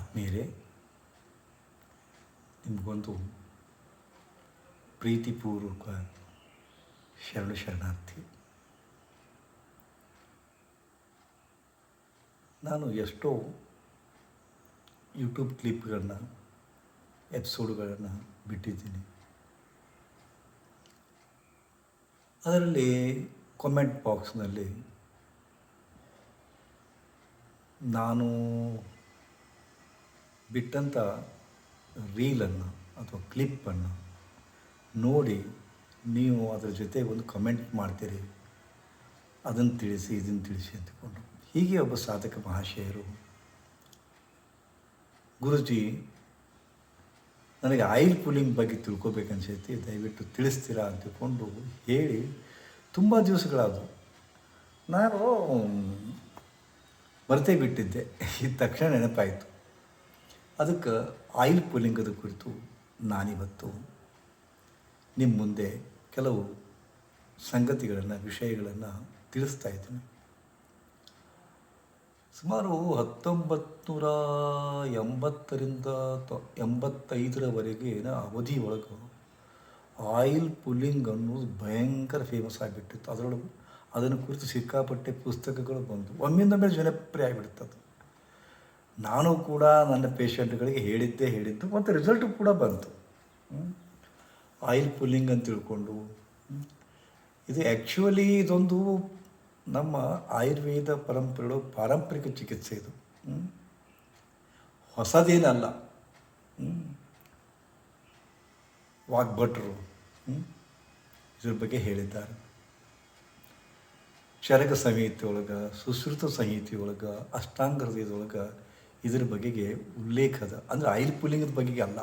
ಆತ್ಮೀಯರೇ, ನಿಮಗೊಂದು ಪ್ರೀತಿಪೂರ್ವಕ ಶರಣ ಶರಣಾರ್ಥಿ. ನಾನು ಎಷ್ಟೋ ಯೂಟ್ಯೂಬ್ ಕ್ಲಿಪ್ಗಳನ್ನು ಎಪಿಸೋಡ್ಗಳನ್ನು ಬಿಟ್ಟಿದ್ದೀನಿ. ಅದರಲ್ಲಿ ಕಾಮೆಂಟ್ ಬಾಕ್ಸ್ನಲ್ಲಿ ನಾನು ಬಿಟ್ಟಂಥ ರೀಲನ್ನು ಅಥವಾ ಕ್ಲಿಪ್ಪನ್ನು ನೋಡಿ ನೀವು ಅದರ ಜೊತೆ ಒಂದು ಕಮೆಂಟ್ ಮಾಡ್ತೀರಿ. ಅದನ್ನು ತಿಳಿಸಿ, ಇದನ್ನು ತಿಳಿಸಿ ಅಂತಕೊಂಡು ಹೀಗೆ ಒಬ್ಬ ಸಾಧಕ ಮಹಾಶಯರು, ಗುರುಜಿ, ನನಗೆ ಆಯಿಲ್ ಪೂಲಿಂಗ್ ಬಗ್ಗೆ ತಿಳ್ಕೊಬೇಕನ್ಸೈತಿ, ದಯವಿಟ್ಟು ತಿಳಿಸ್ತೀರಾ ಅಂತಕೊಂಡು ಹೇಳಿ ತುಂಬ ದಿವಸಗಳಾದವು. ನಾನು ಬರ್ತೇ ಬಿಟ್ಟಿದ್ದೆ. ಇದ್ದ ತಕ್ಷಣ ನೆನಪಾಯಿತು. ಅದಕ್ಕೆ ಆಯಿಲ್ ಪುಲ್ಲಿಂಗದ ಕುರಿತು ನಾನಿವತ್ತು. ನಿಮ್ಮ ಮುಂದೆ ಕೆಲವು ಸಂಗತಿಗಳನ್ನು, ವಿಷಯಗಳನ್ನು ತಿಳಿಸ್ತಾ ಇದ್ದೀನಿ. ಸುಮಾರು ಹತ್ತೊಂಬತ್ತು ನೂರ ಎಂಬತ್ತರಿಂದ ತೊ ಎಂಬತ್ತೈದರವರೆಗಿನ ಅವಧಿ ಒಳಗೆ ಆಯಿಲ್ ಪುಲ್ಲಿಂಗ್ ಅನ್ನೋದು ಭಯಂಕರ ಫೇಮಸ್ ಆಗಿಬಿಟ್ಟಿತ್ತು. ಅದರೊಳಗೆ ಅದನ್ನು ಕುರಿತು ಸಿಕ್ಕಾಪಟ್ಟೆ ಪುಸ್ತಕಗಳು ಬಂದು, ಒಮ್ಮಿಂದ ಮೇಲೆ ಜನಪ್ರಿಯ ಆಗಿಬಿಡ್ತದೆ. ನಾನು ಕೂಡ ನನ್ನ ಪೇಷಂಟ್ಗಳಿಗೆ ಹೇಳಿದ್ದೇ ಹೇಳಿದ್ದು ಮತ್ತು ರಿಸಲ್ಟು ಕೂಡ ಬಂತು. ಆಯಿಲ್ ಪುಲ್ಲಿಂಗ್ ಅಂತ ತಿಳ್ಕೊಂಡು ಇದು ಆ್ಯಕ್ಚುಲಿ ಇದೊಂದು ನಮ್ಮ ಆಯುರ್ವೇದ ಪರಂಪರೆಗಳು ಪಾರಂಪರಿಕ ಚಿಕಿತ್ಸೆ ಇದು. ಹೊಸದೇನಲ್ಲ. ವಾಗ್ಭಟ್ರು. ಇದ್ರ ಬಗ್ಗೆ ಹೇಳಿದ್ದಾರೆ. ಚರಕ ಸಂಹಿತೆಯೊಳಗೆ, ಸುಶ್ರುತ ಸಂಹಿತೆಯೊಳಗೆ, ಅಷ್ಟಾಂಗ ಹೃದಯದೊಳಗೆ ಇದ್ರ ಬಗೆಗೆ ಉಲ್ಲೇಖದ ಅಂದರೆ ಆಯಿಲ್ ಪುಲ್ಲಿಂಗದ ಬಗೆಗೆ ಅಲ್ಲ.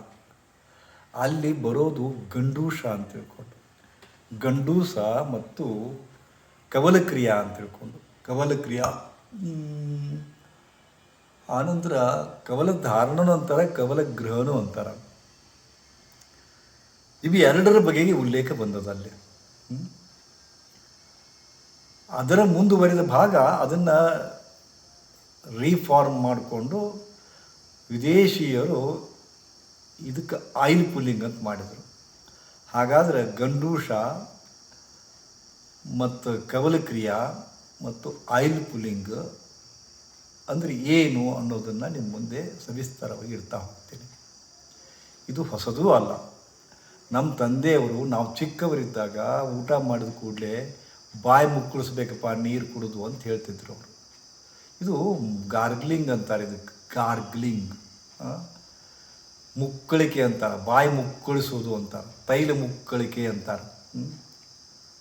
ಅಲ್ಲಿ ಬರೋದು ಗಂಡೂಷ ಅಂತ ತಿಳ್ಕೊಂಡು. ಗಂಡೂಸ ಮತ್ತು ಕವಲಕ್ರಿಯಾ ಅಂತ ತಿಳ್ಕೊಂಡು. ಕವಲಕ್ರಿಯಾ. ಆನಂತರ ಕವಲ ಧಾರಣನು ಅಂತಾರೆ ಕವಲ ಗೃಹನು ಅಂತಾರೆ. ಇವು ಎರಡರ ಬಗೆಗೆ ಉಲ್ಲೇಖ ಬಂದದ ಅಲ್ಲಿ. ಅದರ ಮುಂದುವರಿದ ಭಾಗ ಅದನ್ನು ರೀಫಾರ್ಮ್ ಮಾಡಿಕೊಂಡು ವಿದೇಶಿಯರು ಇದಕ್ಕೆ ಆಯಿಲ್ ಪುಲ್ಲಿಂಗ್ ಅಂತ ಮಾಡಿದರು. ಹಾಗಾದರೆ ಗಂಡೂಷ ಮತ್ತು ಕವಲಕ್ರಿಯಾ ಮತ್ತು ಆಯಿಲ್ ಪುಲ್ಲಿಂಗ್ ಅಂದರೆ ಏನು ಅನ್ನೋದನ್ನು ನಿಮ್ಮ ಮುಂದೆ ಸವಿಸ್ತಾರವಾಗಿ ಇಡ್ತಾ ಹೋಗ್ತೀನಿ. ಇದು ಹೊಸದೂ ಅಲ್ಲ. ನಮ್ಮ ತಂದೆಯವರು ನಾವು ಚಿಕ್ಕವರಿದ್ದಾಗ ಊಟ ಮಾಡಿದ ಕೂಡಲೇ ಬಾಯಿ ಮುಕ್ಕಳಿಸ್ಬೇಕಪ್ಪ, ನೀರು ಕುಡಿದು ಅಂತ ಹೇಳ್ತಿದ್ರು ಅವರು. ಇದು ಗಾರ್ಗ್ಲಿಂಗ್ ಅಂತಾರೆ ಇದಕ್ಕೆ ಗಾರ್ಗ್ಲಿಂಗ್? ಮುಕ್ಕಳಿಕೆ ಅಂತಾರೆ, ಬಾಯಿ ಮುಕ್ಕಳಿಸೋದು ಅಂತಾರೆ, ತೈಲ ಮುಕ್ಕಳಿಕೆ ಅಂತಾರೆ?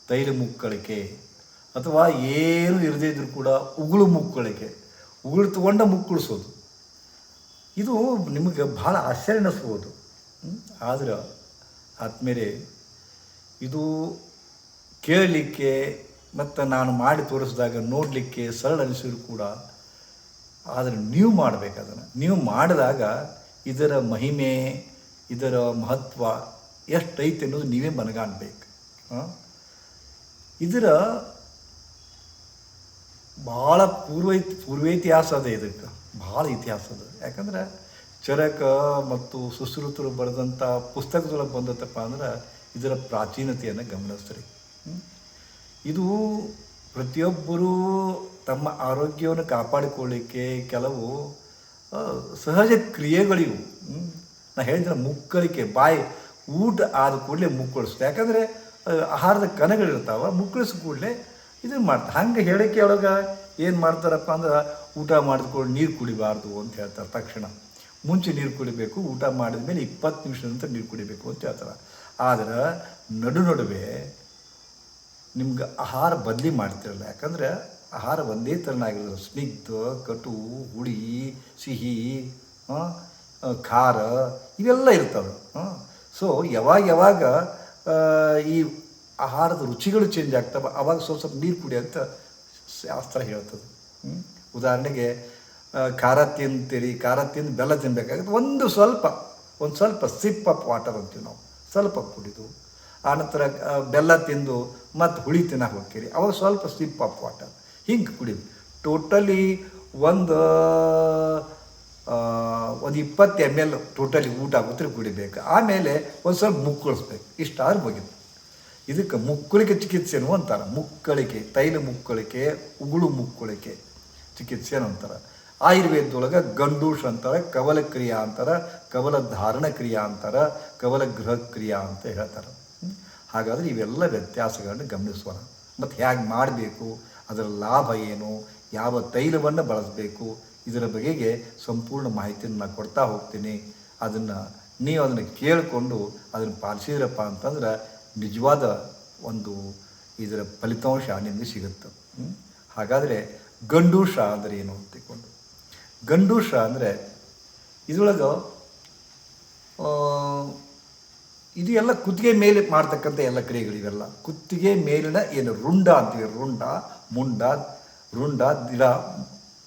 ತೈಲ ಮುಕ್ಕಳಿಕೆ, ಅಥವಾ ಏನು ಇರದೇ ಇದ್ರೂ ಕೂಡ ಉಗುಳು ಮುಕ್ಕಳಿಕೆ, ಉಗುಳು ತಗೊಂಡ ಮುಕ್ಕಳಿಸೋದು ಇದು ನಿಮಗೆ ಭಾಳ ಆಶ್ಚರ್ಯ ಅನ್ನಿಸ್ಬೋದು ಆದ್ರೆ ಆದ್ಮೇಲೆ ಇದು ಕೇಳಲಿಕ್ಕೆ ಮತ್ತು ನಾನು ಮಾಡಿ ತೋರಿಸಿದಾಗ ನೋಡಲಿಕ್ಕೆ ಸರಳ ಅನಿಸಿದ್ರು ಕೂಡ. ಆದರೆ ನೀವು ಮಾಡಬೇಕು ಅದನ್ನು. ನೀವು ಮಾಡಿದಾಗ ಇದರ ಮಹಿಮೆ, ಇದರ ಮಹತ್ವ ಎಷ್ಟೈತೆ ಅನ್ನೋದು ನೀವೇ ಮನಗಾಣಬೇಕು. ಇದರ ಭಾಳ ಪೂರ್ವ ಪೂರ್ವೇತಿಹಾಸ ಅದ ಇದಕ್ಕೆ. ಭಾಳ ಇತಿಹಾಸ ಅದ. ಯಾಕಂದ್ರೆ ಚರಕ ಮತ್ತು ಸುಶ್ರುತರು ಬರೆದಂಥ ಪುಸ್ತಕದೊಳಗೆ ಬಂದತ್ತಪ್ಪ ಅಂದ್ರೆ ಇದರ ಪ್ರಾಚೀನತೆಯನ್ನು ಗಮನಿಸ್ರಿ? ಇದು ಪ್ರತಿಯೊಬ್ಬರೂ ತಮ್ಮ ಆರೋಗ್ಯವನ್ನು ಕಾಪಾಡಿಕೊಳ್ಳಿಕ್ಕೆ ಕೆಲವು ಸಹಜ ಕ್ರಿಯೆಗಳಿವು. ನಾನು ಹೇಳಿದ್ರೆ ಮುಕ್ಕಳಿಕೆ, ಬಾಯಿ ಊಟ ಆದ ಕೂಡಲೇ ಮುಕ್ಕಳಿಸ್ತು. ಯಾಕಂದರೆ ಆಹಾರದ ಕಣಗಳಿರ್ತಾವೆ, ಮುಕ್ಕಳಿಸ್ ಕೂಡಲೇ ಇದನ್ನು ಮಾಡ್ತಾರೆ ಹಂಗೆ ಹೇಳಿಕೆ ಒಳಗೆ ಏನು ಮಾಡ್ತಾರಪ್ಪ ಅಂದ್ರೆ, ಊಟ ಮಾಡಿದ್ಕೊಂಡು ನೀರು ಕುಡಿಬಾರ್ದು ಅಂತ ಹೇಳ್ತಾರೆ ತಕ್ಷಣ. ಮುಂಚೆ ನೀರು ಕುಡಿಬೇಕು, ಊಟ ಮಾಡಿದ ಮೇಲೆ ಇಪ್ಪತ್ತು ನಿಮಿಷದ ನಂತರ ನೀರು ಕುಡಿಬೇಕು ಅಂತ ಹೇಳ್ತಾರೆ. ಆದ್ರೆ, ನಡು ನಡುವೆ ನಿಮ್ಗೆ ಆಹಾರ ಬದಲಿ ಮಾಡ್ತಿರಲ್ಲ. ಯಾಕಂದ್ರೆ ಆಹಾರ ಒಂದೇ ಥರನಾಗಿರೋದು ಸ್ನಿಗ್ಧ, ಕಟು, ಹುಳಿ, ಸಿಹಿ ಖಾರ, ಇವೆಲ್ಲ ಇರ್ತವೆ. ಸೊ ಯಾವಾಗ ಯಾವಾಗ ಈ ಆಹಾರದ ರುಚಿಗಳು ಚೇಂಜ್ ಆಗ್ತವೆ, ಅವಾಗ ಸ್ವಲ್ಪ ಸ್ವಲ್ಪ ನೀರು ಕುಡಿ ಅಂತ ಶಾಸ್ತ್ರ ಹೇಳ್ತದೆ? ಉದಾಹರಣೆಗೆ ಖಾರ ತಿಂತೀರಿ, ಖಾರ ತಿಂದು ಬೆಲ್ಲ ತಿನ್ನಬೇಕಾಗುತ್ತೆ ಒಂದು ಸ್ವಲ್ಪ ಒಂದು ಸ್ವಲ್ಪ ಸಿಪ್ ವಾಟರ್ ಅಂತೀವಿ ನಾವು. ಸ್ವಲ್ಪ ಕುಡಿದು ಆನಂತರ ಬೆಲ್ಲ ತಿಂದು ಮತ್ತು ಹುಳಿ ತಿನ್ನಕ್ಕೆ ಹೋಗ್ತೀರಿ. ಅವಾಗ ಸ್ವಲ್ಪ ಸ್ಲಿಪ್ ಆಫ್ ವಾಟರ್ ಹಿಂಗೆ ಕುಡಿದು ಟೋಟಲಿ ಒಂದು ಒಂದು ಇಪ್ಪತ್ತು ಎಂ ಎಲ್ ಟೋಟಲಿ ಊಟ ಆಗುತ್ತೆ ಕುಡಿಬೇಕು. ಆಮೇಲೆ ಒಂದು ಸ್ವಲ್ಪ ಮುಕ್ಕಳಿಸ್ಬೇಕು. ಆದ್ರೆ ಹೋಗಿತ್ತು ಇದಕ್ಕೆ ಮುಕ್ಕಳಿಕೆ ಚಿಕಿತ್ಸೆನೂ ಅಂತಾರೆ? ಮುಕ್ಕಳಿಕೆ, ತೈಲ ಮುಕ್ಕಳಿಕೆ, ಉಗುಳು ಮುಕ್ಕಳಿಕೆ ಚಿಕಿತ್ಸೆನೂ ಅಂತಾರೆ? ಆಯುರ್ವೇದದೊಳಗೆ ಗಂಡೂಷ ಅಂತಾರೆ ಕವಲ ಕ್ರಿಯಾ ಅಂತಾರೆ ಕವಲ ಧಾರಣ ಕ್ರಿಯಾ ಅಂತಾರೆ ಕವಲ ಗೃಹ ಕ್ರಿಯಾ ಅಂತ ಹೇಳ್ತಾರೆ? ಹಾಗಾದರೆ ಇವೆಲ್ಲ ವ್ಯತ್ಯಾಸಗಳನ್ನು ಗಮನಿಸೋಣ. ಮತ್ತು ಹೇಗೆ ಮಾಡಬೇಕು ಅದರ ಲಾಭ ಏನು, ಯಾವ ತೈಲವನ್ನು ಬಳಸಬೇಕು, ಇದರ ಬಗೆಗೆ ಸಂಪೂರ್ಣ ಮಾಹಿತಿಯನ್ನು ನಾನು ಕೊಡ್ತಾ ಹೋಗ್ತೀನಿ. ಅದನ್ನು ನೀವು ಅದನ್ನು ಕೇಳಿಕೊಂಡು ಅದನ್ನು ಪಾಲಿಸಿದ್ರಪ್ಪ ಅಂತಂದ್ರೆ ನಿಜವಾದ ಒಂದು ಇದರ ಫಲಿತಾಂಶ ನಿಮಗೆ ಸಿಗುತ್ತೆ? ಹಾಗಾದರೆ ಗಂಡೂಷ ಅಂದರೆ ಏನು ಅಂತ ತಿಳ್ಕೊಂಡು. ಗಂಡೂಷ ಅಂದರೆ ಇದರೊಳಗೆ ಇದು ಎಲ್ಲ ಕುತ್ತಿಗೆ ಮೇಲೆ ಮಾಡ್ತಕ್ಕಂಥ ಎಲ್ಲ ಕ್ರಿಯೆಗಳು ಇವೆಲ್ಲ ಕುತ್ತಿಗೆ ಮೇಲಿನ ಏನು ರುಂಡ ಅಂತೀವಿ, ರುಂಡ, ಮುಂಡ, ರುಂಡ, ದಿಡ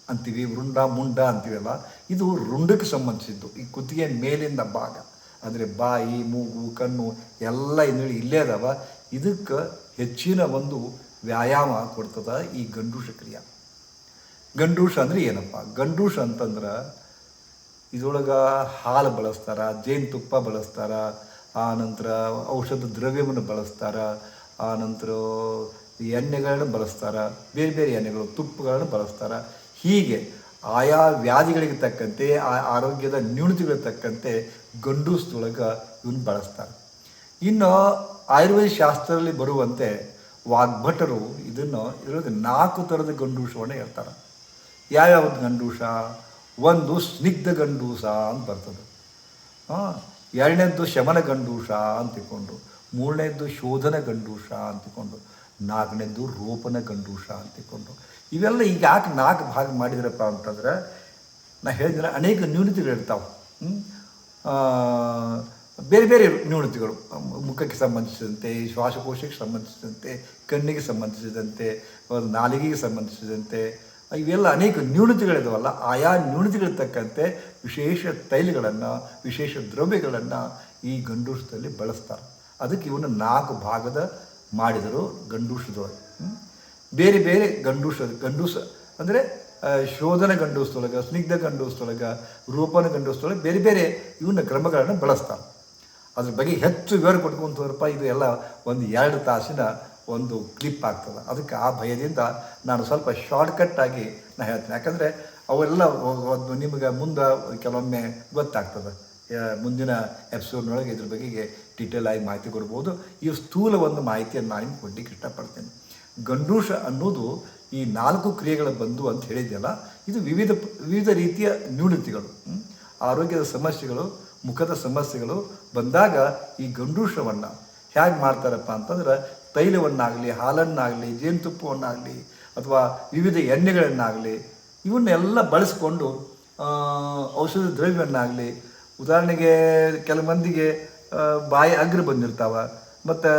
ಅಂತೀವಿ, ರುಂಡ, ಮುಂಡ ಅಂತೀವಲ್ಲ, ಇದು ರುಂಡಕ್ಕೆ ಸಂಬಂಧಿಸಿದ್ದು. ಈ ಕುತ್ತಿಗೆ ಮೇಲಿಂದ ಭಾಗ, ಅಂದರೆ ಬಾಯಿ, ಮೂಗು, ಕಣ್ಣು ಎಲ್ಲ ಇನ್ನೇಳಿ ಇಲ್ಲೇ ಅದಾವ. ಇದಕ್ಕೆ ಹೆಚ್ಚಿನ ಒಂದು ವ್ಯಾಯಾಮ ಕೊಡ್ತದ ಈ ಗಂಡೂಷ ಕ್ರಿಯೆ. ಗಂಡೂಷ ಅಂದರೆ ಏನಪ್ಪ? ಗಂಡೂಷ ಅಂತಂದ್ರೆ ಇದೊಳಗೆ ಹಾಲು ಬಳಸ್ತಾರ, ಜೇನುತುಪ್ಪ ಬಳಸ್ತಾರ ಆ ನಂತರ ಔಷಧ ದ್ರವ್ಯವನ್ನು ಬಳಸ್ತಾರೆ ಆ ನಂತರ ಎಣ್ಣೆಗಳನ್ನು ಬಳಸ್ತಾರೆ, ಬೇರೆ ಬೇರೆ ಎಣ್ಣೆಗಳು, ತುಪ್ಪಗಳನ್ನು ಬಳಸ್ತಾರೆ. ಹೀಗೆ ಆಯಾ ವ್ಯಾಧಿಗಳಿಗೆ ತಕ್ಕಂತೆ, ಆ ಆರೋಗ್ಯದ ನ್ಯೂನತೆಗಳಿಗೆ ತಕ್ಕಂತೆ ಗಂಡೂಸದೊಳಗೆ ಇವನ್ನ ಬಳಸ್ತಾರೆ. ಇನ್ನು ಆಯುರ್ವೇದ ಶಾಸ್ತ್ರದಲ್ಲಿ ಬರುವಂತೆ ವಾಗ್ಭಟರು ಇದನ್ನು ಇದರೊಳಗೆ ನಾಲ್ಕು ಥರದ ಗಂಡೂಷವನ್ನು ಹೇಳ್ತಾರೆ. ಯಾವ್ಯಾವ ಗಂಡೂಷ ಒಂದು ಸ್ನಿಗ್ಧ ಗಂಡೂಸ ಅಂತ ಬರ್ತದೆ. ಹಾಂ ಎರಡನೇದ್ದು ಶಮನ ಗಂಡೂಷ ಅಂತಿಕೊಂಡು ಮೂರನೇದ್ದು ಶೋಧನ ಗಂಡೂಷ ಅಂತಿಕೊಂಡು ನಾಲ್ಕನೇದ್ದು ರೂಪನ ಗಂಡೂಷ ಅಂತಿಕೊಂಡು ಇವೆಲ್ಲ ಈಗ ಯಾಕೆ ನಾಲ್ಕು ಭಾಗ ಮಾಡಿದ್ರಪ್ಪ ಅಂತಂದ್ರೆ ನಾ ಹೇಳಿದ್ರೆ ಅನೇಕ ನ್ಯೂನತೆಗಳು ಇರ್ತಾವೆ ಆ, ಬೇರೆ ಬೇರೆ ನ್ಯೂನತೆಗಳು. ಮುಖಕ್ಕೆ ಸಂಬಂಧಿಸಿದಂತೆ ಶ್ವಾಸಕೋಶಕ್ಕೆ ಸಂಬಂಧಿಸಿದಂತೆ ಕಣ್ಣಿಗೆ ಸಂಬಂಧಿಸಿದಂತೆ ನಾಲಿಗೆಗೆ ಸಂಬಂಧಿಸಿದಂತೆ ಇವೆಲ್ಲ ಅನೇಕ ನ್ಯೂನತೆಗಳಿದಾವಲ್ಲ, ಆಯಾ ನ್ಯೂನತೆಗಳ ತಕ್ಕಂತೆ ವಿಶೇಷ ತೈಲಗಳನ್ನು, ವಿಶೇಷ ದ್ರವ್ಯಗಳನ್ನು ಈ ಗಂಡೂಷದಲ್ಲಿ ಬಳಸ್ತಾರೆ. ಅದಕ್ಕೆ ಇವನ್ನ ನಾಲ್ಕು ಭಾಗದ ಮಾಡಿದರು ಗಂಡೂಷದವರು ಬೇರೆ ಬೇರೆ ಗಂಡೂಷ ಗಂಡೂಸ ಅಂದರೆ ಶೋಧನ ಗಂಡೂಸ್ತೊಳಗ ಸ್ನಿಗ್ಧ ಗಂಡೂಸ್ತೊಳಗ ರೂಪನ ಗಂಡೂಸ್ತೊಳಗ ಬೇರೆ ಬೇರೆ ಇವನ್ನ ಕ್ರಮಗಳನ್ನು ಬಳಸ್ತಾರೆ. ಅದ್ರ ಬಗ್ಗೆ ಹೆಚ್ಚು ವಿವರ ಕೊಟ್ಕೊಂತವ್ರಪ್ಪ, ಇದು ಎಲ್ಲ ಒಂದು ಎರಡು ತಾಸಿನ ಒಂದು ಕ್ಲಿಪ್ ಆಗ್ತದೆ. ಅದಕ್ಕೆ ಆ ಭಯದಿಂದ ನಾನು ಸ್ವಲ್ಪ ಶಾರ್ಟ್ಕಟ್ಟಾಗಿ ನಾನು ಹೇಳ್ತೀನಿ. ಯಾಕಂದರೆ ಅವೆಲ್ಲ ಒಂದು ನಿಮಗೆ ಮುಂದೆ ಕೆಲವೊಮ್ಮೆ ಗೊತ್ತಾಗ್ತದೆ. ಮುಂದಿನ ಎಪಿಸೋಡ್ನೊಳಗೆ ಇದ್ರ ಬಗೆಗೆ ಡೀಟೇಲ್ ಆಗಿ ಮಾಹಿತಿ ಕೊಡ್ಬೋದು. ಈ ಸ್ಥೂಲ ಒಂದು ಮಾಹಿತಿಯನ್ನು ನಾನು ನಿಮ್ಗೆ ಕೊಡ್ಲಿಕ್ಕೆ ಇಷ್ಟಪಡ್ತೀನಿ. ಗಂಡೂಷ ಅನ್ನೋದು ಈ ನಾಲ್ಕು ಕ್ರಿಯೆಗಳು ಬಂಧು ಅಂತ ಹೇಳಿದೆಯಲ್ಲ, ಇದು ವಿವಿಧ ವಿವಿಧ ರೀತಿಯ ನ್ಯೂನತೆಗಳು. ಆರೋಗ್ಯದ ಸಮಸ್ಯೆಗಳು, ಮುಖದ ಸಮಸ್ಯೆಗಳು ಬಂದಾಗ ಈ ಗಂಡೂಷವನ್ನು ಹೇಗೆ ಮಾಡ್ತಾರಪ್ಪ ಅಂತಂದ್ರೆ ತೈಲವನ್ನಾಗಲಿ, ಹಾಲನ್ನಾಗಲಿ, ಜೇನುತುಪ್ಪವನ್ನಾಗಲಿ ಅಥವಾ ವಿವಿಧ ಎಣ್ಣೆಗಳನ್ನಾಗಲಿ ಇವನ್ನೆಲ್ಲ ಬಳಸಿಕೊಂಡು ಔಷಧ ದ್ರವ್ಯವನ್ನಾಗಲಿ ಉದಾಹರಣೆಗೆ ಕೆಲವು ಮಂದಿಗೆ ಬಾಯಿ ಅಗ್ರ ಬಂದಿರ್ತಾವ, ಮತ್ತು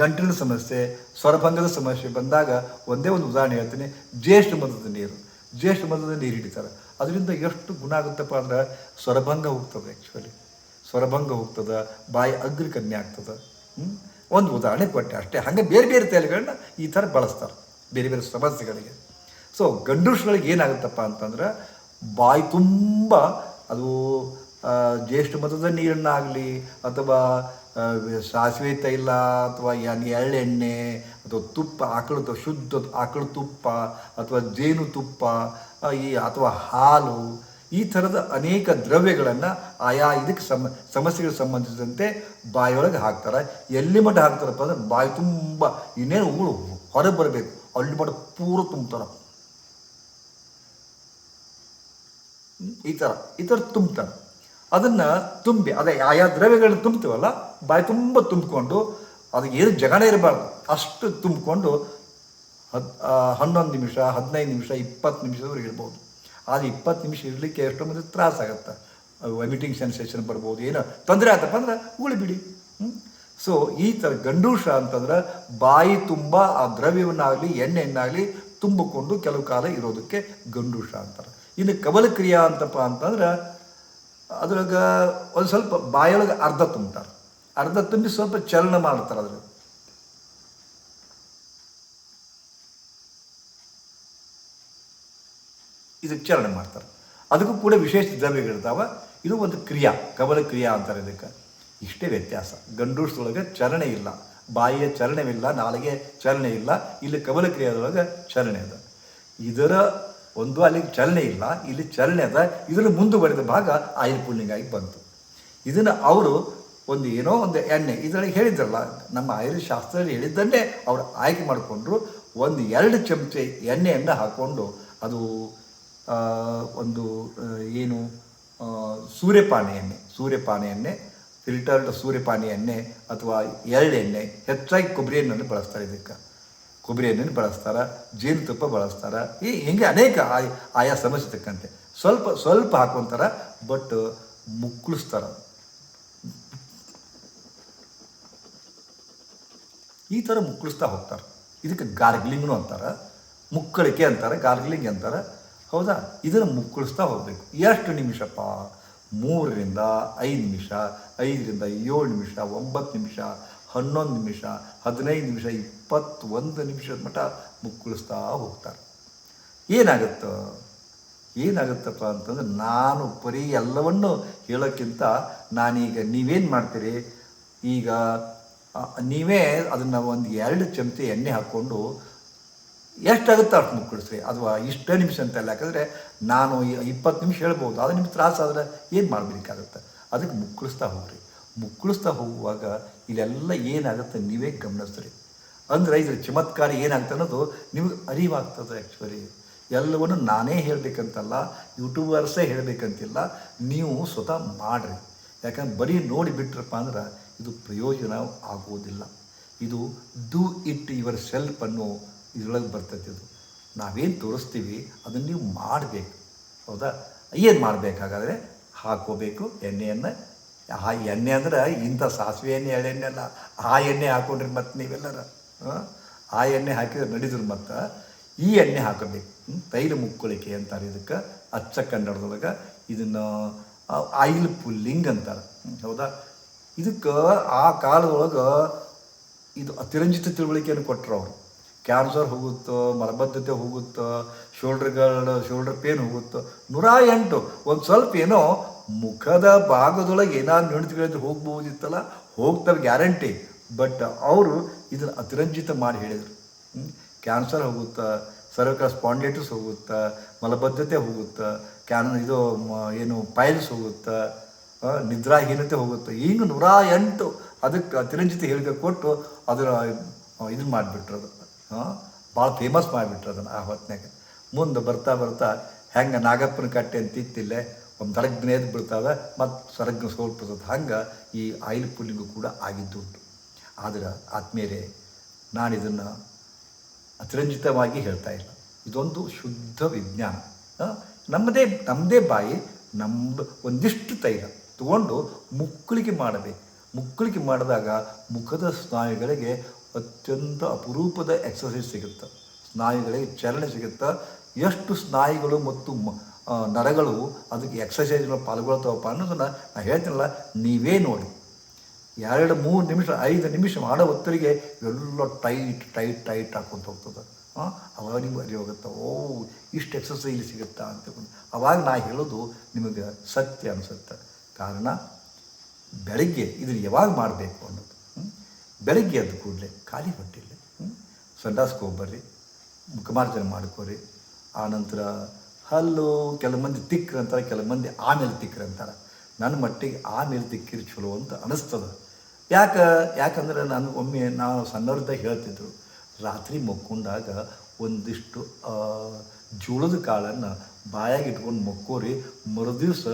ಗಂಟಿನ ಸಮಸ್ಯೆ, ಸ್ವರಭಂಗದ ಸಮಸ್ಯೆ ಬಂದಾಗ ಒಂದೇ ಒಂದು ಉದಾಹರಣೆ ಹೇಳ್ತೀನಿ, ಜ್ಯೇಷ್ಠ ಮತದ ನೀರು. ಜ್ಯೇಷ್ಠ ಮತದ ನೀರು ಹಿಡಿತಾರೆ. ಅದರಿಂದ ಎಷ್ಟು ಗುಣ ಆಗುತ್ತಪ್ಪ ಅಂದ್ರೆ ಸ್ವರಭಂಗ ಹೋಗ್ತದೆ ಆ್ಯಕ್ಚುಲಿ ಸ್ವರಭಂಗ ಹೋಗ್ತದೆ, ಬಾಯಿ ಅಗ್ರ ಕಮ್ಮಿ ಆಗ್ತದೆ? ಒಂದು ಉದಾಹರಣೆ ಕೊಟ್ಟೆ ಅಷ್ಟೇ. ಹಾಗೆ ಬೇರೆ ಬೇರೆ ತೈಲಗಳನ್ನ ಈ ಥರ ಬಳಸ್ತಾರೆ, ಬೇರೆ ಬೇರೆ ಸಮಸ್ಯೆಗಳಿಗೆ. ಸೊ ಗಂಡುಷ್ಗಳಿಗೆ ಏನಾಗುತ್ತಪ್ಪ ಅಂತಂದ್ರೆ, ಬಾಯಿ ತುಂಬ ಅದು ಜ್ಯೇಷ್ಠ ಮತದ ನೀರನ್ನಾಗಲಿ, ಅಥವಾ ಸಾಸಿವೆ ತೈಲ, ಅಥವಾ ಎಳ್ಳೆಣ್ಣೆ, ಅಥವಾ ತುಪ್ಪ ಆಕಳದ ಶುದ್ಧ ಆಕಳ ತುಪ್ಪ, ಅಥವಾ ಜೇನು ತುಪ್ಪ ಈ, ಅಥವಾ ಹಾಲು ಈ ಥರದ ಅನೇಕ ದ್ರವ್ಯಗಳನ್ನು ಆಯಾ ಇದಕ್ಕೆ ಸಮ ಸಮಸ್ಯೆಗಳಿಗೆ ಸಂಬಂಧಿಸಿದಂತೆ ಬಾಯಿಯೊಳಗೆ ಹಾಕ್ತಾರೆ. ಎಲ್ಲಿ ಮಟ್ಟ ಹಾಕ್ತಾರಪ್ಪ ಅಂದ್ರೆ ಬಾಯಿ ತುಂಬ, ಇನ್ನೇನು ಉಗುಳು ಹೊರಗೆ ಬರಬೇಕು. ಅಲ್ಲಿ ಮಟ್ಟ ಪೂರ ತುಂಬ್ತಾರೆ. ಈ ಥರ ಈ ಥರ ತುಂಬ್ತಾರೆ. ಅದನ್ನು ತುಂಬಿ, ಅದೇ ಆಯಾ ದ್ರವ್ಯಗಳನ್ನ ತುಂಬ್ತೀವಲ್ಲ, ಬಾಯಿ ತುಂಬ ತುಂಬಿಕೊಂಡು ಅದಕ್ಕೆ ಏನು ಜಗಣ ಇರಬಾರ್ದು. ಅಷ್ಟು ತುಂಬಿಕೊಂಡು ಹದ್ ಹನ್ನೊಂದು ನಿಮಿಷ, ಹದಿನೈದು ನಿಮಿಷ, ಇಪ್ಪತ್ತು ನಿಮಿಷದವರೆಗೆ ಇರ್ಬೋದು. ಆದರೆ ಇಪ್ಪತ್ತು ನಿಮಿಷ ಇರಲಿಕ್ಕೆ ಎಷ್ಟೋ ಮಂದಿ ತ್ರಾಸಾಗತ್ತೆ ವಾಮಿಟಿಂಗ್ ಸೆನ್ಸೇಷನ್ ಬರ್ಬೋದು, ಏನೋ ತೊಂದರೆ ಆತಪ್ಪ ಅಂದ್ರೆ ಉಳಿಬಿಡಿ ಸೊ ಈ ಥರ ಗಂಡೂಷ ಅಂತಂದ್ರೆ ಬಾಯಿ ತುಂಬ ಆ ದ್ರವ್ಯವನ್ನಾಗಲಿ, ಎಣ್ಣೆಯನ್ನಾಗಲಿ ತುಂಬಿಕೊಂಡು ಕೆಲವು ಕಾಲ ಇರೋದಕ್ಕೆ ಗಂಡೂಷ ಅಂತಾರೆ. ಇನ್ನು ಕಬಲಕ್ರಿಯಾ ಅಂತಪ್ಪ ಅಂತಂದ್ರೆ ಅದ್ರಾಗ ಒಂದು ಸ್ವಲ್ಪ ಬಾಯೊಳಗೆ ಅರ್ಧ ತುಂಬ್ತಾರೆ. ಅರ್ಧ ತುಂಬಿ ಸ್ವಲ್ಪ ಚಲನ ಮಾಡ್ತಾರೆ ಅದ್ರ ಇದಕ್ಕೆ ಚರಣೆ ಮಾಡ್ತಾರೆ. ಅದಕ್ಕೂ ಕೂಡ ವಿಶೇಷ ದ್ರವ್ಯಗಳಿರ್ತಾವೆ ಇದು ಒಂದು ಕ್ರಿಯಾ ಕಬಲ ಕ್ರಿಯಾ ಅಂತಾರೆ ಇದಕ್ಕೆ. ಇಷ್ಟೇ ವ್ಯತ್ಯಾಸ. ಗಂಡೂಸದೊಳಗೆ ಚರಣೆ ಇಲ್ಲ. ಬಾಯಿಯ ಚರಣವಿಲ್ಲ, ನಾಲಿಗೆ ಚರಣೆ ಇಲ್ಲ. ಇಲ್ಲಿ ಕಬಲ ಕ್ರಿಯಾದೊಳಗೆ ಚಲನೆ ಅದ. ಇದರ ಒಂದು ಅಲ್ಲಿ ಚಲನೆ ಇಲ್ಲ, ಇಲ್ಲಿ ಚಲನೆ ಅದ. ಇದರ ಮುಂದುವರೆದ ಭಾಗ ಆಯಿಲ್ ಪುಲ್ಲಿಂಗ್ ಆಗಿ ಬಂತು. ಇದನ್ನು ಅವರು ಒಂದು ಏನೋ ಒಂದು ಎಣ್ಣೆ, ಇದರಲ್ಲಿ ಹೇಳಿದ್ರಲ್ಲ, ನಮ್ಮ ಆಯುರ್ ಶಾಸ್ತ್ರದಲ್ಲಿ ಹೇಳಿದ್ದನ್ನೇ ಅವರು ಆಯ್ಕೆ ಮಾಡಿಕೊಂಡ್ರು. ಒಂದು ಎರಡು ಚಮಚೆ ಎಣ್ಣೆಯನ್ನು ಹಾಕ್ಕೊಂಡು ಅದು ಒಂದು ಏನು ಸೂರ್ಯಪಾನ ಎಣ್ಣೆ ಸೂರ್ಯಪಾನ ಎಣ್ಣೆ ಫಿಲ್ಟರ್ಡ್ ಸೂರ್ಯಪಾನಿ ಎಣ್ಣೆ ಅಥವಾ ಎಳ್ಳೆಣ್ಣೆ ಹೆಚ್ಚಾಗಿ ಕೊಬ್ಬರಿ ಎಣ್ಣೆಯನ್ನು ಬಳಸ್ತಾರೆ ಇದಕ್ಕೆ. ಕೊಬ್ಬರಿ ಎಣ್ಣೆಯನ್ನು ಬಳಸ್ತಾರೆ ಜೇನುತುಪ್ಪ ಬಳಸ್ತಾರೆ, ಈ ಹಿಂಗೆ ಅನೇಕ ಆಯ್, ಆಯಾ ಸಮಸ್ಯೆ ತಕ್ಕಂತೆ ಸ್ವಲ್ಪ ಸ್ವಲ್ಪ ಹಾಕೊಂತಾರ ಬಟ್ ಮುಕ್ಕಳಿಸ್ತಾರ. ಈ ಥರ ಮುಕ್ಕಳಿಸ್ತಾ ಹೋಗ್ತಾರೆ. ಇದಕ್ಕೆ ಗಾರ್ಗ್ಲಿಂಗ್ನು ಅಂತಾರೆ, ಮುಕ್ಕಳಿಕೆ ಅಂತಾರೆ, ಗಾರ್ಗ್ಲಿಂಗ್ ಅಂತಾರೆ. ಹೌದಾ? ಇದನ್ನು ಮುಕ್ಕಳಿಸ್ತಾ ಹೋಗಬೇಕು. ಎಷ್ಟು ನಿಮಿಷಪ್ಪ? ಮೂರರಿಂದ ಐದು ನಿಮಿಷ, ಐದರಿಂದ ಏಳು ನಿಮಿಷ, ಒಂಬತ್ತು ನಿಮಿಷ, ಹನ್ನೊಂದು ನಿಮಿಷ, ಹದಿನೈದು ನಿಮಿಷ, ಇಪ್ಪತ್ತೊಂದು ನಿಮಿಷದ ಮಟ್ಟ ಮುಕ್ಕಳಿಸ್ತಾ ಹೋಗ್ತಾರೆ. ಏನಾಗುತ್ತೋ? ಏನಾಗುತ್ತಪ್ಪ ಅಂತಂದ್ರೆ ನಾನು ಬರೀ ಎಲ್ಲವನ್ನು ಹೇಳೋಕ್ಕಿಂತ ನಾನೀಗ ನೀವೇನು ಮಾಡ್ತೀರಿ? ಈಗ ನೀವೇ ಅದನ್ನು ಒಂದು ಎರಡು ಚಮಚೆ ಎಣ್ಣೆ ಹಾಕ್ಕೊಂಡು ಎಷ್ಟಾಗುತ್ತೆ ಅಷ್ಟು ಮುಕ್ಕಳಿಸ್ರಿ ಅಥವಾ ಇಷ್ಟೇ ನಿಮಿಷ ಅಂತಲ್ಲ ಯಾಕಂದರೆ ನಾನು ಇಪ್ಪತ್ತು ನಿಮಿಷ ಹೇಳ್ಬೋದು ಅದು ನಿಮ್ಗೆ ತ್ರಾಸಾದರೆ ಏನು ಮಾಡಬೇಕಾಗುತ್ತೆ ಅದಕ್ಕೆ ಮುಕ್ಕಳಿಸ್ತಾ ಹೋಗ್ರಿ. ಮುಕ್ಕಳಿಸ್ತಾ ಹೋಗುವಾಗ ಇಲ್ಲೆಲ್ಲ ಏನಾಗುತ್ತೆ ನೀವೇ ಗಮನಿಸ್ರಿ. ಅಂದರೆ ಇದ್ರ ಚಮತ್ಕಾರ ಏನಾಗುತ್ತೆ ಅನ್ನೋದು ನಿಮಗೆ ಅರಿವಾಗ್ತದೆ ಆ್ಯಕ್ಚುಲಿ ಎಲ್ಲವನ್ನು ನಾನೇ ಹೇಳಬೇಕಂತಲ್ಲ, ಯೂಟ್ಯೂಬರ್ಸೇ ಹೇಳಬೇಕಂತಿಲ್ಲ, ನೀವು ಸ್ವತಃ ಮಾಡಿರಿ. ಯಾಕಂದ್ರೆ ಬರೀ ನೋಡಿ ಬಿಟ್ರಪ್ಪ ಅಂದ್ರೆ ಇದು ಪ್ರಯೋಜನ ಆಗುವುದಿಲ್ಲ. ಇದು ಡೂ ಇಟ್ ಯುವರ್ ಸೆಲ್ಫ್ ಅನ್ನೋ ಇದ್ರೊಳಗೆ ಬರ್ತೈತಿ ಅದು. ನಾವೇನು ತೋರಿಸ್ತೀವಿ, ಅದನ್ನು ನೀವು ಮಾಡಬೇಕು. ಹೌದಾ? ಏನು ಮಾಡಬೇಕಾಗಾದ್ರೆ ಹಾಕೋಬೇಕು ಎಣ್ಣೆಯನ್ನು. ಆ ಎಣ್ಣೆ ಅಂದ್ರೆ ಇಂಥ ಸಾಸಿವೆ ಎಣ್ಣೆ ಎಳೆಣ್ಣೆ ಅಲ್ಲ. ಆ ಎಣ್ಣೆ ಹಾಕೊಂಡ್ರಿ ಮತ್ತು ನೀವೆಲ್ಲರ. ಆ? ಎಣ್ಣೆ ಹಾಕಿದ್ರೆ ನಡೀದ್ರು ಮತ್ತು. ಈ ಎಣ್ಣೆ ಹಾಕಬೇಕು? ತೈಲ ಮುಕ್ಕಳಿಕೆ ಅಂತಾರೆ ಇದಕ್ಕೆ, ಅಚ್ಚ ಕನ್ನಡದೊಳಗೆ. ಇದನ್ನು ಆಯಿಲ್ ಪುಲ್ಲಿಂಗ್ ಅಂತಾರೆ. ಹೌದಾ? ಇದಕ್ಕೆ ಆ ಕಾಲದೊಳಗೆ ಇದು ಅತಿರಂಜಿತ ತಿಳುವಳಿಕೆಯನ್ನು ಕೊಟ್ಟರು ಅವರು. ಕ್ಯಾನ್ಸರ್ ಹೋಗುತ್ತೋ ಮಲಬದ್ಧತೆ ಹೋಗುತ್ತೋ ಶೋಲ್ಡ್ರ್ಗಳ ಶೋಲ್ಡರ್ ಪೇನ್ ಹೋಗುತ್ತೋ ನೂರ ಎಂಟು ಒಂದು ಸ್ವಲ್ಪ ಏನೋ ಮುಖದ ಭಾಗದೊಳಗೆ ಏನಾದ್ರು ನುಣಿತಗಳಿದ್ರೆ ಹೋಗ್ಬೋದಿತ್ತಲ್ಲ? ಹೋಗ್ತವೆ ಗ್ಯಾರಂಟಿ ಬಟ್ ಅವರು ಇದನ್ನು ಅತಿರಂಜಿತ ಮಾಡಿ ಹೇಳಿದರು. ಕ್ಯಾನ್ಸರ್ ಹೋಗುತ್ತಾ ಸರ್ವಕ ಸ್ಪಾಂಡೇಟಿಸ್ ಹೋಗುತ್ತಾ, ಮಲಬದ್ಧತೆ ಹೋಗುತ್ತಾ ಕ್ಯಾನ್ ಇದು ಏನು ಪೈಲ್ಸ್ ಹೋಗುತ್ತಾ ನಿದ್ರಾಹೀನತೆ ಹೋಗುತ್ತೆ, ಹಿಂಗೆ ನೂರ ಎಂಟು ಅದಕ್ಕೆ ಅತಿರಂಜಿತ ಹೇಳಿಕೆ ಕೊಟ್ಟು ಅದರ ಇದನ್ನು ಮಾಡಿಬಿಟ್ರು ಭಾಳ ಫೇಮಸ್ ಮಾಡಿಬಿಟ್ರು ಅದನ್ನು ಆ ಹೊತ್ತಿನಾಗ ಮುಂದೆ ಬರ್ತಾ ಬರ್ತಾ ಹೆಂಗೆ ನಾಗಪ್ಪನ ಕಟ್ಟೆ ಅಂತ ಇತ್ತಿಲ್ಲೇ ಒಂದು ಎದ್ದು ಬಿಡ್ತಾವೆ, ಮತ್ತು ಸರಗ್ನ ಸೋಲ್ಪಿರ್ತದೆ ಹಂಗೆ ಈ ಆಯಿಲ್ ಪುಲ್ಲಿಂಗು ಕೂಡ ಆಗಿದ್ದುಂಟು ಆದರೆ ಆತ್ಮೀಯರೇ ನಾನು ಇದನ್ನು ಅತಿರಂಜಿತವಾಗಿ ಹೇಳ್ತಾ ಇಲ್ಲ. ಇದೊಂದು ಶುದ್ಧ ವಿಜ್ಞಾನ. ನಮ್ಮದೇ ನಮ್ಮದೇ ಬಾಯಿ ನಮ್ಮ ಒಂದಿಷ್ಟು ತೈಲ ತಗೊಂಡು ಮುಕ್ಕಳಿಗೆ ಮಾಡಬೇಕು. ಮುಕ್ಕಳಿಗೆ ಮಾಡಿದಾಗ ಮುಖದ ಸ್ನಾಯುಗಳಿಗೆ ಅತ್ಯಂತ ಅಪರೂಪದ ಎಕ್ಸಸೈಸ್ ಸಿಗುತ್ತೆ. ಸ್ನಾಯುಗಳಿಗೆ ಚಲನೆ ಸಿಗುತ್ತೆ. ಎಷ್ಟು ಸ್ನಾಯುಗಳು ಮತ್ತು ನರಗಳು ಅದಕ್ಕೆ ಎಕ್ಸಸೈಸ್ಗಳು ಪಾಲ್ಗೊಳ್ತಾವಪ್ಪ ಅನ್ನೋದನ್ನು ನಾನು ಹೇಳ್ತೀನಲ್ಲ, ನೀವೇ ನೋಡಿ. ಎರಡು, ಮೂರು ನಿಮಿಷ, ಐದು ನಿಮಿಷ ಮಾಡೋ ಹೊತ್ತರಿಗೆ ಎಲ್ಲ ಟೈಟ್ ಟೈಟ್ ಟೈಟ್ ಹಾಕ್ಕೊಂತ ಹೋಗ್ತದೆ. ಹಾಂ ಅವಾಗ ನಿಮ್ಗೆ ಅರಿ ಹೋಗುತ್ತೆ ಓ, ಇಷ್ಟು ಎಕ್ಸಸೈಸ್ ಸಿಗುತ್ತಾ ಅಂತ. ಅವಾಗ ನಾ ಹೇಳೋದು ನಿಮಗೆ ಸತ್ಯ ಅನಿಸುತ್ತೆ. ಕಾರಣ ಬೆಳಗ್ಗೆ ಇದನ್ನು ಯಾವಾಗ ಮಾಡಬೇಕು ಅನ್ನೋದು? ಬೆಳಗ್ಗೆ ಎದ್ದು ಕೂಡಲೇ ಖಾಲಿ ಹೊಟ್ಟೆಲಿ ಸಂಡಾಸ್ಗೆ ಹೋಗ್ಬರ್ರಿ ಮುಖಮಾರ್ಜನೆ ಮಾಡ್ಕೋರಿ ಆನಂತರ ಹಲ್ಲು ಕೆಲವು ಮಂದಿ ತಿಕ್ಕ್ರ ಅಂತಾರೆ, ಕೆಲವು ಮಂದಿ ಆಮೇಲೆ ತಿಕ್ಕ್ರ ಅಂತಾರೆ. ನನ್ನ ಮಟ್ಟಿಗೆ ಆಮೇಲೆ ತಿಕ್ಕಿರಿ ಚಲೋ ಅಂತ ಅನಿಸ್ತದೆ. ಯಾಕೆ, ಯಾಕಂದ್ರೆ ನಾನು ಒಮ್ಮೆ ನಾವು ಸಣ್ಣವ್ರದ್ದಾಗ ಹೇಳ್ತಿದ್ರು, ರಾತ್ರಿ ಮಕ್ಕೊಂಡಾಗ ಒಂದಿಷ್ಟು ಜೋಳದ ಕಾಳನ್ನು ಬಾಯಾಗಿ ಇಟ್ಕೊಂಡು ಮಕ್ಕೋರಿ ಮರುದಿವ್ಸ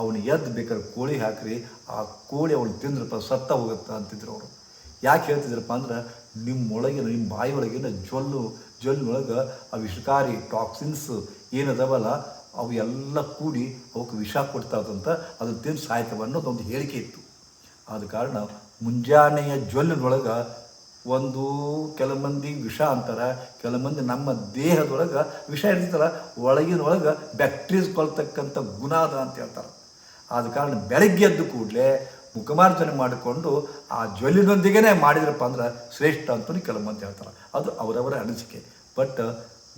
ಅವನು ಎದ್ದು ಬೇಕಾದ್ರೆ ಕೋಳಿ ಹಾಕ್ರಿ, ಆ ಕೋಳಿ ಅವನು ತಿಂದ್ರಪ್ಪ ಸತ್ತ ಹೋಗುತ್ತ ಅಂತಿದ್ರು ಅವರು. ಯಾಕೆ ಹೇಳ್ತಿದ್ರಪ್ಪ ಅಂದ್ರೆ ನಿಮ್ಮೊಳಗಿನ ನಿಮ್ಮ ಬಾಯಿಯೊಳಗಿನ ಜೊಲ್ಲು ಜೊಲ್ಲಿನೊಳಗೆ ಆ ವಿಷಕಾರಿ ಟಾಕ್ಸಿನ್ಸ್ ಏನದವಲ್ಲ, ಅವು ಎಲ್ಲ ಕೂಡಿ ಅವಕ್ಕೆ ವಿಷ ಕೊಡ್ತಾವಂತ ಅದು ತಿಂದು ಸಾಯ್ತವ ಅನ್ನೋದೊಂದು ಹೇಳಿಕೆ ಇತ್ತು. ಆದ ಕಾರಣ ಮುಂಜಾನೆಯ ಜೊಲ್ಲಿನೊಳಗೆ ಒಂದು ಕೆಲವು ಮಂದಿ ವಿಷ ಅಂತಾರೆ, ಕೆಲವು ಮಂದಿ ನಮ್ಮ ದೇಹದೊಳಗೆ ವಿಷ ಇರ್ತಲ್ಲ ಒಳಗಿನೊಳಗೆ ಬ್ಯಾಕ್ಟ್ರೀಸ್ ಕೊಲ್ತಕ್ಕಂಥ ಗುಣ ಅದ ಅಂತ ಹೇಳ್ತಾರೆ. ಆದ ಕಾರಣ ಬೆಳಗ್ಗೆ ಎದ್ದು ಕೂಡಲೇ ಮುಖಮಾರ್ಜನೆ ಮಾಡಿಕೊಂಡು ಆ ಜ್ವಲಿನೊಂದಿಗೆ ಮಾಡಿದ್ರಪ್ಪ ಅಂದ್ರೆ ಶ್ರೇಷ್ಠ ಅಂತಲೂ ಕೆಲವು ಮಂದಿ ಹೇಳ್ತಾರೆ. ಅದು ಅವರವರ ಅನಿಸಿಕೆ. ಬಟ್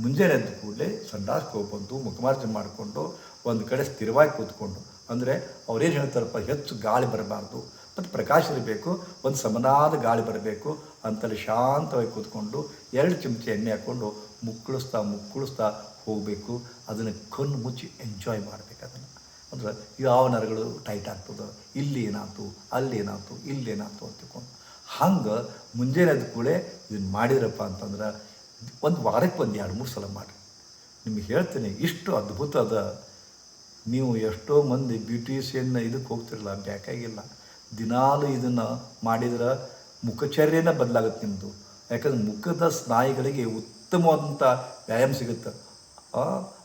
ಮುಂಜಾನೆ ಎದ್ದು ಕೂಡಲೇ ಸಂಡಾಸ್ಗೆ ಬಂದು ಮುಖಮಾರ್ಜನೆ ಮಾಡಿಕೊಂಡು ಒಂದು ಕಡೆ ಸ್ಥಿರವಾಗಿ ಕೂತ್ಕೊಂಡು, ಅಂದರೆ ಅವ್ರೇನು ಹೇಳ್ತಾರಪ್ಪ, ಹೆಚ್ಚು ಗಾಳಿ ಬರಬಾರ್ದು ಮತ್ತು ಪ್ರಕಾಶ ಇರಬೇಕು, ಒಂದು ಸಮನಾದ ಗಾಳಿ ಬರಬೇಕು, ಅಂತಲ್ಲಿ ಶಾಂತವಾಗಿ ಕೂತ್ಕೊಂಡು ಎರಡು ಚಮಚ ಎಣ್ಣೆ ಹಾಕ್ಕೊಂಡು ಮುಕ್ಕಳಿಸ್ತಾ ಮುಕ್ಕಳಿಸ್ತಾ ಹೋಗಬೇಕು. ಅದನ್ನು ಕಣ್ಣು ಮುಚ್ಚಿ ಎಂಜಾಯ್ ಮಾಡಬೇಕು ಅದನ್ನು. ಅಂದ್ರೆ ಯಾವ ನರಗಳು ಟೈಟ್ ಆಗ್ತದೆ. ಇಲ್ಲಿ ಏನಾಯ್ತು, ಅಲ್ಲಿ ಏನಾಯ್ತು, ಇಲ್ಲಿ ಏನಾಯ್ತು ಅಂತ ತಿಳ್ಕೊಂಡು ಹಂಗೆ ಮುಂಜಾನೆ ಎದ್ದ ಕೂಡಲೇ ಇದನ್ನು ಮಾಡಿದ್ರಪ್ಪ ಅಂತಂದ್ರೆ ಒಂದು ವಾರಕ್ಕೆ ಒಂದು ಎರಡು ಮೂರು ಸಲ ಮಾಡಿ ನಿಮಗೆ ಹೇಳ್ತೀನಿ, ಇಷ್ಟು ಅದ್ಭುತ ಅದ ನೀವು ಎಷ್ಟೋ ಮಂದಿ ಬ್ಯೂಟಿಷಿಯನ್ನ ಇದಕ್ಕೆ ಹೋಗ್ತಿರಲ್ಲ ಬೇಕಾಗಿಲ್ಲ. ದಿನಾಲು ಇದನ್ನು ಮಾಡಿದ್ರೆ ಮುಖಚರ್ಯನ ಬದಲಾಗುತ್ತೆ ನಿಮ್ಮದು ಯಾಕಂದ್ರೆ ಮುಖದ ಸ್ನಾಯುಗಳಿಗೆ ಉತ್ತಮವಾದಂಥ ವ್ಯಾಯಾಮ ಸಿಗುತ್ತೆ.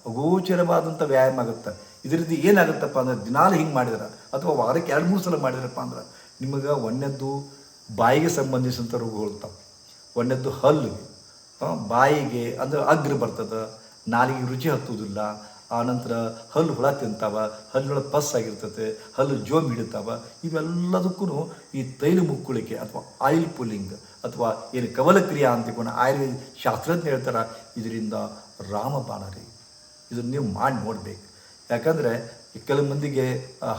ಅಗೋಚರವಾದಂಥ ವ್ಯಾಯಾಮ ಆಗುತ್ತೆ. ಇದರಿಂದ ಏನಾಗುತ್ತಪ್ಪ ಅಂದ್ರೆ ದಿನಾಲು ಹಿಂಗೆ ಮಾಡಿದ್ರೆ ಅಥವಾ ವಾರಕ್ಕೆ ಎರಡು, ಮೂರು ಸಲ ಮಾಡಿದ್ರಪ್ಪ ಅಂದ್ರೆ ನಿಮಗೆ ಒಣ್ಣೆದ್ದು ಬಾಯಿಗೆ ಸಂಬಂಧಿಸಿದಂಥ ರೋಗಗಳು ಒಂದನೇದ್ದು ಹಲ್ಲು ಬಾಯಿಗೆ ಅಂದ್ರೆ ಅಗ್ರ ಬರ್ತದೆ, ನಾಲಿಗೆ ರುಚಿ ಹತ್ತುವುದಿಲ್ಲ ಆನಂತರ ಹಲ್ಲು ಹುಳ ತಿಂತಾವ ಹಲ್ಲುಗಳು ಪಸ್ ಆಗಿರ್ತೈತೆ, ಹಲ್ಲು ಜೋಮ್ ಹಿಡಿತಾವ, ಇವೆಲ್ಲದಕ್ಕೂ ಈ ತೈಲ ಮುಕ್ಕುಳಿಕೆ ಅಥವಾ ಆಯಿಲ್ ಪುಲ್ಲಿಂಗ್ ಅಥವಾ ಏನು ಕವಲಕ್ರಿಯಾ ಅಂತಿಕೊಂಡು ಆಯುರ್ವೇದ ಶಾಸ್ತ್ರಜ್ಞ ಹೇಳ್ತಾರೆ, ಇದರಿಂದ ರಾಮಬಾಣ ರೀ ಇದನ್ನು ನೀವು ಮಾಡಿ ನೋಡಬೇಕು ಯಾಕಂದರೆ ಕೆಲವು ಮಂದಿಗೆ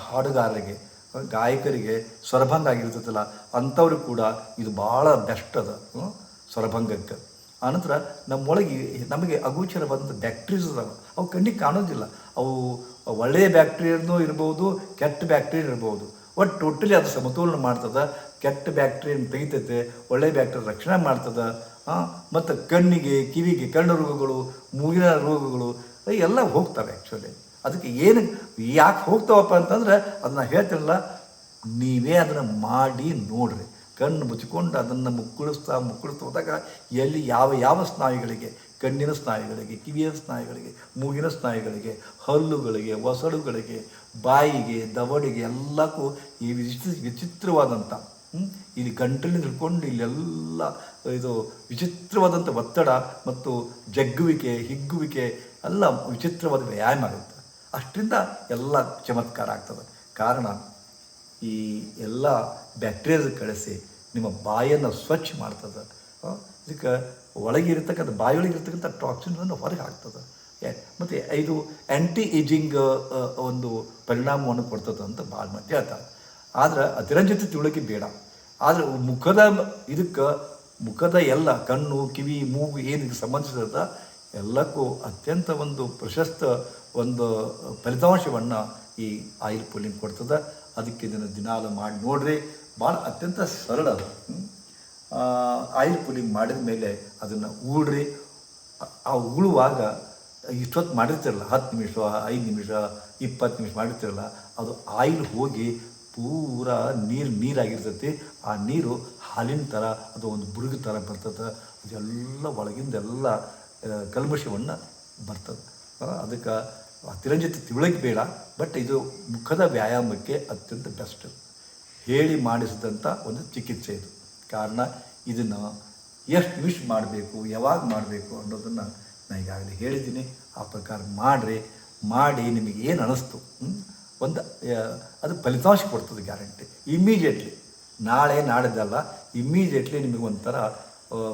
ಹಾಡುಗಾರರಿಗೆ, ಗಾಯಕರಿಗೆ ಸ್ವರಭಂಗ ಆಗಿರ್ತೈತಲ್ಲ, ಅಂಥವ್ರಿಗೆ ಕೂಡ ಇದು ಭಾಳ ಬೆಸ್ಟ್ ಅದ? ಸ್ವರಭಂಗಕ್ಕೆ ಆನಂತರ ನಮ್ಮೊಳಗೆ ನಮಗೆ ಅಗೋಚರವಾದಂಥ ಬ್ಯಾಕ್ಟೀರಿಯಾಸ್ ಅದಾವೆ ಅವು ಕಣ್ಣಿಗೆ ಕಾಣೋದಿಲ್ಲ. ಅವು ಒಳ್ಳೆಯ ಬ್ಯಾಕ್ಟೀರಿಯಾನೂ ಇರ್ಬೋದು, ಕೆಟ್ಟ ಬ್ಯಾಕ್ಟೀರಿಯಾ ಇರ್ಬೋದು. ಒಟ್ಟು ಟೋಟಲಿ ಅದು ಸಮತೋಲನ ಮಾಡ್ತದೆ. ಕೆಟ್ಟ ಬ್ಯಾಕ್ಟೀರಿಯನ್ ತೆಗಿತೈತೆ, ಒಳ್ಳೆಯ ಬ್ಯಾಕ್ಟೀರಿಯಾ ರಕ್ಷಣೆ ಮಾಡ್ತದೆ. ಮತ್ತು ಕಣ್ಣಿಗೆ, ಕಿವಿಗೆ, ಕಣ್ಣು ರೋಗಗಳು, ಮೂಗಿನ ರೋಗಗಳು ಎಲ್ಲ ಹೋಗ್ತವೆ ಆ್ಯಕ್ಚುಲಿ ಅದಕ್ಕೆ ಏನು, ಯಾಕೆ ಹೋಗ್ತಾವಪ್ಪ ಅಂತಂದ್ರೆ ಅದನ್ನ ಹೇಳ್ತಿರಲ್ಲ ನೀವೇ ಅದನ್ನು ಮಾಡಿ ನೋಡ್ರಿ. ಕಣ್ಣು ಮುಚ್ಚಿಕೊಂಡು ಅದನ್ನು ಮುಕ್ಕುಳಿಸ್ತಾ ಮುಕ್ಕುಳಿಸ್ತಾ ಹೋದಾಗ ಎಲ್ಲಿ ಯಾವ ಯಾವ ಸ್ನಾಯುಗಳಿಗೆ, ಕಣ್ಣಿನ ಸ್ನಾಯುಗಳಿಗೆ, ಕಿವಿಯ ಸ್ನಾಯುಗಳಿಗೆ, ಮೂಗಿನ ಸ್ನಾಯುಗಳಿಗೆ, ಹಲ್ಲುಗಳಿಗೆ ಒಸಡುಗಳಿಗೆ ಬಾಯಿಗೆ, ದವಡಿಗೆ ಎಲ್ಲಕ್ಕೂ ಈ ವಿಚಿತ್ರ ವಿಚಿತ್ರವಾದಂಥ? ಇಲ್ಲಿ ಗಂಟಲಿನ ಹಿಡ್ಕೊಂಡು ಇಲ್ಲೆಲ್ಲ ಇದು ವಿಚಿತ್ರವಾದಂಥ ಒತ್ತಡ ಮತ್ತು ಜಗ್ಗುವಿಕೆ, ಹಿಗ್ಗುವಿಕೆ ಎಲ್ಲ ವಿಚಿತ್ರವಾದ ವ್ಯಾಯಾಮ ಆಗುತ್ತೆ ಅಷ್ಟರಿಂದ ಎಲ್ಲ ಚಮತ್ಕಾರ ಆಗ್ತದೆ ಕಾರಣ ಈ ಎಲ್ಲ ಬ್ಯಾಕ್ಟೀರಿಯಾದ ಕಳಿಸಿ ನಿಮ್ಮ ಬಾಯನ್ನು ಸ್ವಚ್ಛ ಮಾಡ್ತದೆ. ಇದಕ್ಕೆ ಒಳಗಿರ್ತಕ್ಕಂಥ ಇರ್ತಕ್ಕಂಥ ಟಾಕ್ಸಿನ್ಗಳನ್ನು ಹೊರಗೆ ಹಾಕ್ತದೆ. ಮತ್ತು ಇದು ಆ್ಯಂಟಿ ಏಜಿಂಗ್ ಒಂದು ಪರಿಣಾಮವನ್ನು ಕೊಡ್ತದೆ ಅಂತ ಭಾಳ ಮಂದಿ ಹೇಳ್ತಾರೆ. ಆದ್ರೆ ಅತಿರಂಜಿತ ತಿಳುವಳಿಕೆ ಬೇಡ. ಆದರೆ ಮುಖದ ಇದಕ್ಕೆ ಮುಖದ ಎಲ್ಲ ಕಣ್ಣು, ಕಿವಿ, ಮೂಗು ಏನಕ್ಕೆ ಸಂಬಂಧಿಸಿದ ಎಲ್ಲಕ್ಕೂ ಅತ್ಯಂತ ಒಂದು ಪ್ರಶಸ್ತ ಒಂದು ಫಲಿತಾಂಶವನ್ನು ಈ ಆಯಿಲ್ ಪುಲ್ಲಿಂಗ್ ಕೊಡ್ತದೆ. ಅದಕ್ಕೆ ಇದನ್ನು ದಿನಾಲು ಮಾಡಿ ನೋಡ್ರಿ. ಭಾಳ ಅತ್ಯಂತ ಸರಳ ಅದು. ಆಯಿಲ್ ಪುಲಿಂಗ್ ಮಾಡಿದ ಮೇಲೆ ಅದನ್ನು ಉಳ್ರಿ. ಆ- ಉಳುವಾಗ ಇಷ್ಟೊತ್ತು ಮಾಡಿರ್ತಿರಲ್ಲ, ಹತ್ತು ನಿಮಿಷ, ಐದು ನಿಮಿಷ, ಇಪ್ಪತ್ತು ನಿಮಿಷ ಮಾಡಿರ್ತಿರಲ್ಲ, ಅದು ಆಯಿಲ್ ಹೋಗಿ ಪೂರ ನೀರು ನೀರಾಗಿರ್ತೈತಿ. ಆ ನೀರು ಹಾಲಿನ ಥರ ಅದು ಒಂದು ಬುರುಗು ಥರ ಬರ್ತದೆ ಅದೆಲ್ಲ ಒಳಗಿಂದೆಲ್ಲ ಕಲ್ಮಶವನ್ನು ಬರ್ತದೆ. ಅದಕ್ಕೆ ಅತಿರಂಜಿತ ತಿಳಕ್ಕೆ ಬೇಡ ಬಟ್ ಇದು ಮುಖದ ವ್ಯಾಯಾಮಕ್ಕೆ ಅತ್ಯಂತ ಬೆಸ್ಟ್ ಹೇಳಿ ಮಾಡಿಸಿದಂಥ ಒಂದು ಚಿಕಿತ್ಸೆ ಇದು. ಕಾರಣ, ಇದನ್ನು ಎಷ್ಟು ವಿಶ್ ಮಾಡಬೇಕು, ಯಾವಾಗ ಮಾಡಬೇಕು ಅನ್ನೋದನ್ನು ನಾನು ಈಗಾಗಲೇ ಹೇಳಿದ್ದೀನಿ. ಆ ಪ್ರಕಾರ ಮಾಡಿರಿ, ಮಾಡಿ ನಿಮಗೆ ಏನು ಅನ್ನಿಸ್ತು? ಒಂದು ಅದು ಫಲಿತಾಂಶ ಕೊಡ್ತದೆ ಗ್ಯಾರಂಟಿ ಇಮ್ಮಿಡಿಯೇಟ್ಲಿ ನಾಳೆ ನಾಡಿದ್ದಲ್ಲ ಇಮ್ಮಿಡಿಯೇಟ್ಲಿ ನಿಮಗೆ ಒಂಥರ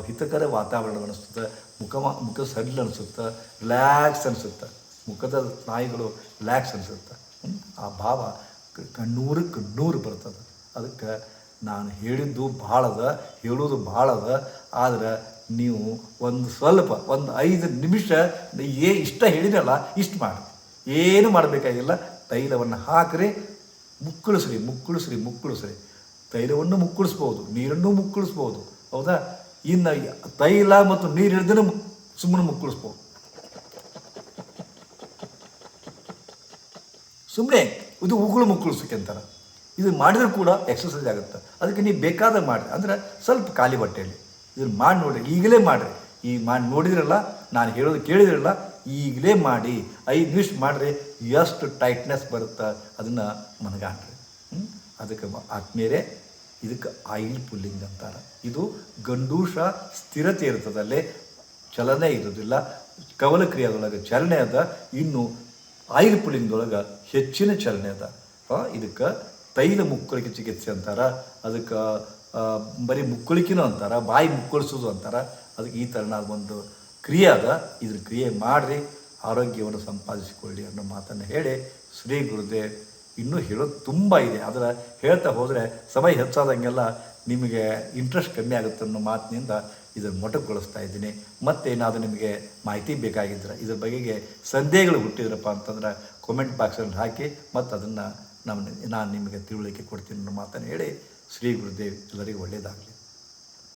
ಹಿತಕರ ವಾತಾವರಣ ಅನಿಸ್ತದೆ, ಮುಖ ಮುಖ ಸಡ್ಲ್ ಅನಿಸುತ್ತೆ ರಿಲ್ಯಾಕ್ಸ್ ಅನಿಸುತ್ತೆ. ಮುಖದ ಸ್ನಾಯುಗಳು ರಿಲ್ಯಾಕ್ಸ್ ಅನಿಸುತ್ತೆ. ಆ ಭಾವ ಕಣ್ಣೂರು ಕಣ್ಣೂರು ಬರ್ತದೆ. ಅದಕ್ಕೆ ನಾನು ಹೇಳಿದ್ದು ಭಾಳ ಅದ ಹೇಳೋದು ಭಾಳ ಅದ ಆದ್ರೆ ನೀವು ಒಂದು ಸ್ವಲ್ಪ, ಒಂದು ಐದು ನಿಮಿಷ ಏ ಇಷ್ಟ ಹೇಳಿದಲ್ಲ ಇಷ್ಟು ಮಾಡಿ. ಏನು ಮಾಡಬೇಕಾಗಿಲ್ಲ, ತೈಲವನ್ನು ಹಾಕ್ರಿ, ಮುಕ್ಕಳಿಸ್ರಿ ಮುಕ್ಕಳಿಸ್ರಿ ಮುಕ್ಕಳಿಸ್ರಿ. ತೈಲವನ್ನು ಮುಕ್ಕಳಿಸ್ಬೋದು, ನೀರನ್ನು ಮುಕ್ಕಳಿಸ್ಬೋದು, ಹೌದಾ? ಇನ್ನು ತೈಲ ಮತ್ತು ನೀರು ಹಿಡಿದ್ರೆ ಸುಮ್ಮನೆ ಮುಕ್ಕಳಿಸ್ಬೋದು. ಸುಮ್ಮನೆ ಇದು ಉಗುಳು ಮುಕ್ಕಳು ಅಂತಾರೆ. ಇದು ಮಾಡಿದ್ರೂ ಕೂಡ ಎಕ್ಸಸೈಸ್ ಆಗುತ್ತೆ. ಅದಕ್ಕೆ ನೀವು ಬೇಕಾದ ಮಾಡಿರಿ. ಅಂದರೆ ಸ್ವಲ್ಪ ಖಾಲಿ ಹೊಟ್ಟೆಯಲ್ಲಿ ಇದನ್ನು ಮಾಡಿ ನೋಡಿರಿ. ಈಗಲೇ ಮಾಡಿರಿ. ಈ ಮಾಡಿ ನೋಡಿದ್ರಲ್ಲ, ನಾನು ಹೇಳೋದು ಕೇಳಿದ್ರಲ್ಲ, ಈಗಲೇ ಮಾಡಿ. ಐದು ನಿಮಿಷ ಮಾಡಿರಿ. ಎಷ್ಟು ಟೈಟ್ನೆಸ್ ಬರುತ್ತೆ ಅದನ್ನು ಮನಗಾಣ್ರಿ? ಅದಕ್ಕೆ ಆತ್ಮೀಯರೇ, ಇದಕ್ಕೆ ಆಯಿಲ್ ಪುಲ್ಲಿಂಗ್ ಅಂತಾರೆ. ಇದು ಗಂಡೂಷ ಸ್ಥಿರತೆ ಇರ್ತದಲ್ಲೇ, ಚಲನೆ ಇರೋದಿಲ್ಲ ಕವಲ ಕ್ರಿಯಾದೊಳಗೆ ಚಲನೆ ಅದ. ಇನ್ನು ಆಯಿಲ್ ಪುಲ್ಲಿಂಗ್ದೊಳಗೆ ಹೆಚ್ಚಿನ ಚಲನೆ ಅದ. ಇದಕ್ಕೆ ತೈಲ ಮುಕ್ಕಳಿಕೆ ಚಿಕಿತ್ಸೆ ಅಂತಾರೆ, ಅದಕ್ಕೆ ಬರೀ ಮುಕ್ಕಳಿಕೆನೂ ಅಂತಾರೆ, ಬಾಯಿ ಮುಕ್ಕಳಿಸೋದು ಅಂತಾರೆ, ಅದಕ್ಕೆ ಈ ಥರನಾದ ಒಂದು ಕ್ರಿಯೆ ಅದ. ಇದ್ರ ಕ್ರಿಯೆ ಮಾಡಿರಿ, ಆರೋಗ್ಯವನ್ನು ಸಂಪಾದಿಸಿಕೊಳ್ಳಿ ಅನ್ನೋ ಮಾತನ್ನು ಹೇಳಿ ಶ್ರೀ ಗುರುದೇವ್ ಇನ್ನೂ ಹೇಳೋದು ತುಂಬ ಇದೆ. ಆದರೆ ಹೇಳ್ತಾ ಹೋದರೆ ಸಮಯ ಹೆಚ್ಚಾದಂಗೆಲ್ಲ ನಿಮಗೆ ಇಂಟ್ರೆಸ್ಟ್ ಕಮ್ಮಿ ಆಗುತ್ತೆ ಅನ್ನೋ ಮಾತಿನಿಂದ ಇದನ್ನು ಮೊಟಕುಗೊಳಿಸ್ತಾ ಇದ್ದೀನಿ. ಮತ್ತೇನಾದರೂ ನಿಮಗೆ ಮಾಹಿತಿ ಬೇಕಾಗಿದ್ದರೆ ಇದ್ರ ಬಗೆಗೆ ಸಂದೇಹಗಳು ಹುಟ್ಟಿದ್ರಪ್ಪ ಅಂತಂದ್ರೆ ಕಾಮೆಂಟ್ ಬಾಕ್ಸಲ್ಲಿ ಹಾಕಿ ಮತ್ತು ಅದನ್ನು ನಮ್ಮ ನಾನು ನಿಮಗೆ ತಿಳುವಳಿಕೆ ಕೊಡ್ತೀನಿ ಅನ್ನೋ ಮಾತನ್ನು ಹೇಳಿ ಶ್ರೀ ಗುರುದೇವ್ ಎಲ್ಲರಿಗೂ ಒಳ್ಳೆಯದಾಗಲಿ